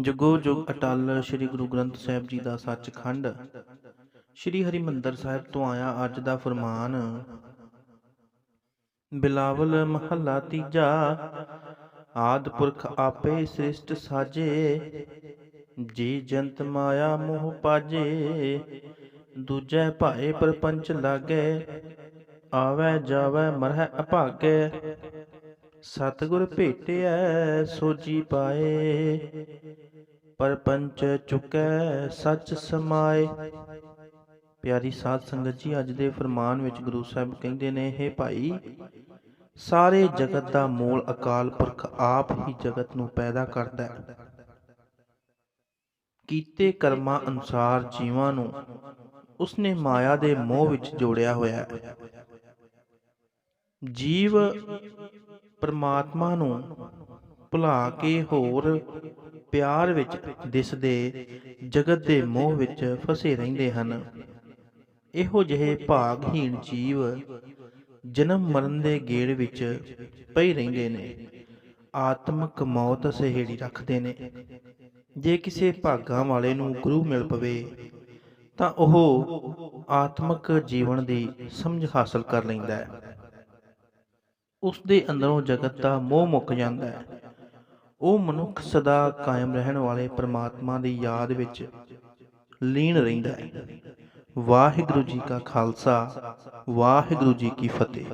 ਜੁਗੋ ਜੁਗ ਅਟਲ ਸ੍ਰੀ ਗੁਰੂ ਗ੍ਰੰਥ ਸਾਹਿਬ ਜੀ ਦਾ ਸੱਚਖੰਡ। ਸ੍ਰੀ ਹਰਿਮੰਦਰ ਸਾਹਿਬ ਤੋਂ ਆਇਆ ਅੱਜ ਦਾ ਫਰਮਾਨ, ਬਿਲਾਵਲ ਮਹੱਲਾ ਤੀਜਾ, ਆਦ ਪੁਰਖ ਆਪੇ ਸ੍ਰਿਸ਼ਟ ਸਾਜੇ, ਜੀ ਜੰਤ ਮਾਇਆ ਮੋਹ ਪਾਜੇ, ਦੂਜੇ ਭਾਏ ਪਰਪੰਚ ਲਾਗੇ, ਆਵੈ ਜਾਵੈ ਮਰਹਿ ਅਭਾਗੇ। ਸਤਿਗੁਰ ਭੇਟਿਐ ਸੋਜੀ ਪਾਏ। ਪਰਪੰਚ ਚੁਕੈ, ਸੱਚ ਸਮਾਏ। ਪਿਆਰੀ ਸਾਧ ਸੰਗਤ ਜੀ, ਅੱਜ ਦੇ ਫਰਮਾਨ ਵਿੱਚ ਗੁਰੂ ਸਾਹਿਬ ਕਹਿੰਦੇ ਨੇ ਇਹ ਭਾਈ, ਸਾਰੇ ਜਗਤ ਦਾ ਮੂਲ ਅਕਾਲ ਪੁਰਖ ਆਪ ਹੀ ਜਗਤ ਨੂੰ ਪੈਦਾ ਕਰਦਾ ਹੈ। ਕੀਤੇ ਕਰਮਾਂ ਅਨੁਸਾਰ ਜੀਵਾਂ ਨੂੰ ਉਸਨੇ ਮਾਇਆ ਦੇ ਮੋਹ ਵਿੱਚ ਜੋੜਿਆ ਹੋਇਆ ਹੈ। ਜੀਵ ਪਰਮਾਤਮਾ ਨੂੰ ਭੁਲਾ ਕੇ ਹੋਰ ਪਿਆਰ ਵਿੱਚ ਦਿਸਦੇ ਜਗਤ ਦੇ ਮੋਹ ਵਿੱਚ ਫਸੇ ਰਹਿੰਦੇ ਹਨ। ਇਹੋ ਜਿਹੇ ਭਾਗਹੀਣ ਜੀਵ ਜਨਮ ਮਰਨ ਦੇ ਗੇੜ ਵਿੱਚ ਪਈ ਰਹਿੰਦੇ ਨੇ। ਆਤਮਕ ਮੌਤ ਸਹੇੜੀ ਰੱਖਦੇ ਨੇ। ਜੇ ਕਿਸੇ ਭਾਗਾਂ ਵਾਲੇ ਨੂੰ ਗੁਰੂ ਮਿਲ ਪਵੇ, ਤਾਂ ਉਹ ਆਤਮਕ ਜੀਵਨ ਦੀ ਸਮਝ ਹਾਸਲ ਕਰ ਲੈਂਦਾ ਹੈ। ਉਸ ਦੇ ਅੰਦਰੋਂ ਜਗਤ ਦਾ ਮੋਹ ਮੁੱਕ ਜਾਂਦਾ ਹੈ। ਉਹ ਮਨੁੱਖ ਸਦਾ ਕਾਇਮ ਰਹਿਣ ਵਾਲੇ ਪ੍ਰਮਾਤਮਾ ਦੀ ਯਾਦ ਵਿੱਚ ਲੀਨ ਰਹਿੰਦਾ ਹੈ। ਵਾਹਿਗੁਰੂ ਜੀ ਕਾ ਖਾਲਸਾ, ਵਾਹਿਗੁਰੂ ਜੀ ਕੀ ਫਤਿਹ।